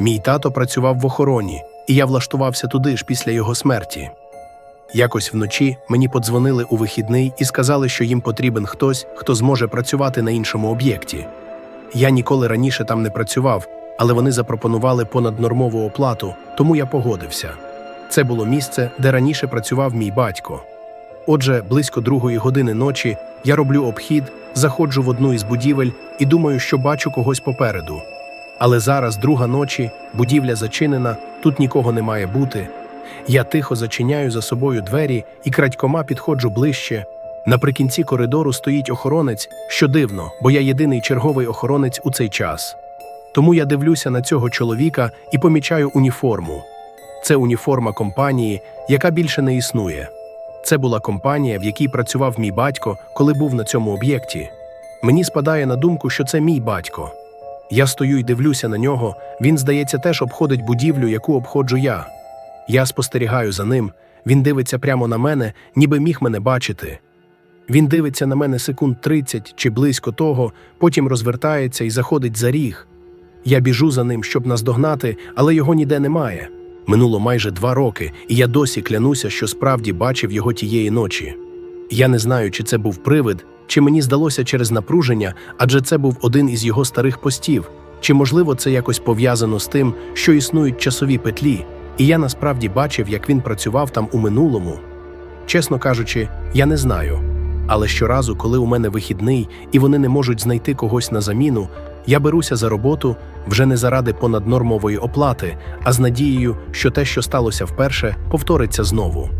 Мій тато працював в охороні, і я влаштувався туди ж після його смерті. Якось вночі мені подзвонили у вихідний і сказали, що їм потрібен хтось, хто зможе працювати на іншому об'єкті. Я ніколи раніше там не працював, але вони запропонували понаднормову оплату, тому я погодився. Це було місце, де раніше працював мій батько. Отже, близько другої години ночі я роблю обхід, заходжу в одну із будівель і думаю, що бачу когось попереду. Але зараз друга ночі, будівля зачинена, тут нікого не має бути. Я тихо зачиняю за собою двері і крадькома підходжу ближче. Наприкінці коридору стоїть охоронець, що дивно, бо я єдиний черговий охоронець у цей час. Тому я дивлюся на цього чоловіка і помічаю уніформу. Це уніформа компанії, яка більше не існує. Це була компанія, в якій працював мій батько, коли був на цьому об'єкті. Мені спадає на думку, що це мій батько. Я стою і дивлюся на нього. Він, здається, теж обходить будівлю, яку обходжу я. Я спостерігаю за ним. Він дивиться прямо на мене, ніби міг мене бачити. Він дивиться на мене секунд 30 чи близько того, потім розвертається і заходить за ріг. Я біжу за ним, щоб наздогнати, але його ніде немає. Минуло майже два роки, і я досі клянуся, що справді бачив його тієї ночі. Я не знаю, чи це був привид, чи мені здалося через напруження, адже це був один із його старих постів, чи можливо це якось пов'язано з тим, що існують часові петлі, і я насправді бачив, як він працював там у минулому. Чесно кажучи, я не знаю. Але щоразу, коли у мене вихідний і вони не можуть знайти когось на заміну, я беруся за роботу вже не заради понаднормової оплати, а з надією, що те, що сталося вперше, повториться знову.